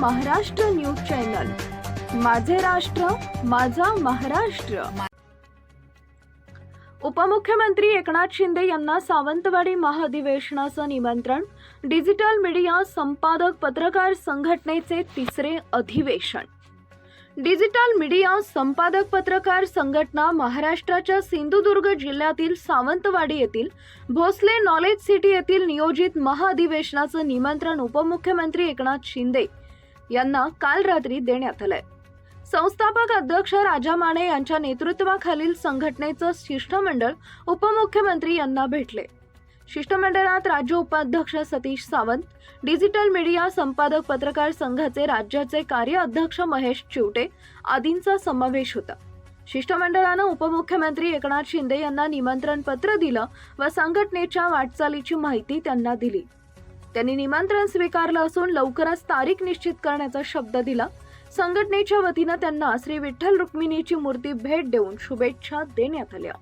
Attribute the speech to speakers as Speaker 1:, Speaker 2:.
Speaker 1: Maharashtra news channel. माझे राष्ट्र माझा महाराष्ट्र. उपमुख्यमंत्री एकनाथ शिंदे यांना सावंतवाडी महाधिवेशनाचं निमंत्रण डिजिटल मीडिया संपादक पत्रकार संघटनेचे तिसरे अधिवेशन. डिजिटल मीडिया संपादक पत्रकार संघटना महाराष्ट्राच्या सिंधुदुर्ग जिल्ह्यातील सावंतवाडी येथील भोसले नॉलेज सिटी येथील नियोजित महाअधिवेशनाचं निमंत्रण उपमुख्यमंत्री एकनाथ शिंदे यांना काल रात्री देण्यात आलंय. संस्थापक अध्यक्ष राजा माने यांच्या नेतृत्वाखालील संघटनेचं शिष्टमंडळ उपमुख्यमंत्री यांना भेटले. शिष्टमंडळात राज्य उपाध्यक्ष सतीश सावंत डिजिटल मीडिया संपादक पत्रकार संघाचे राज्याचे कार्य अध्यक्ष महेश चिवटे आदींचा समावेश होता. शिष्टमंडळानं उपमुख्यमंत्री एकनाथ शिंदे यांना निमंत्रण पत्र दिलं व संघटनेच्या वाटचालीची माहिती त्यांना दिली. त्यांनी निमंत्रण स्वीकारलं असून लवकरच तारीख निश्चित करण्याचा शब्द दिला. संघटनेच्या वतीनं त्यांना श्री विठ्ठल रुक्मिणीची मूर्ती भेट देऊन शुभेच्छा देण्यात आल्या.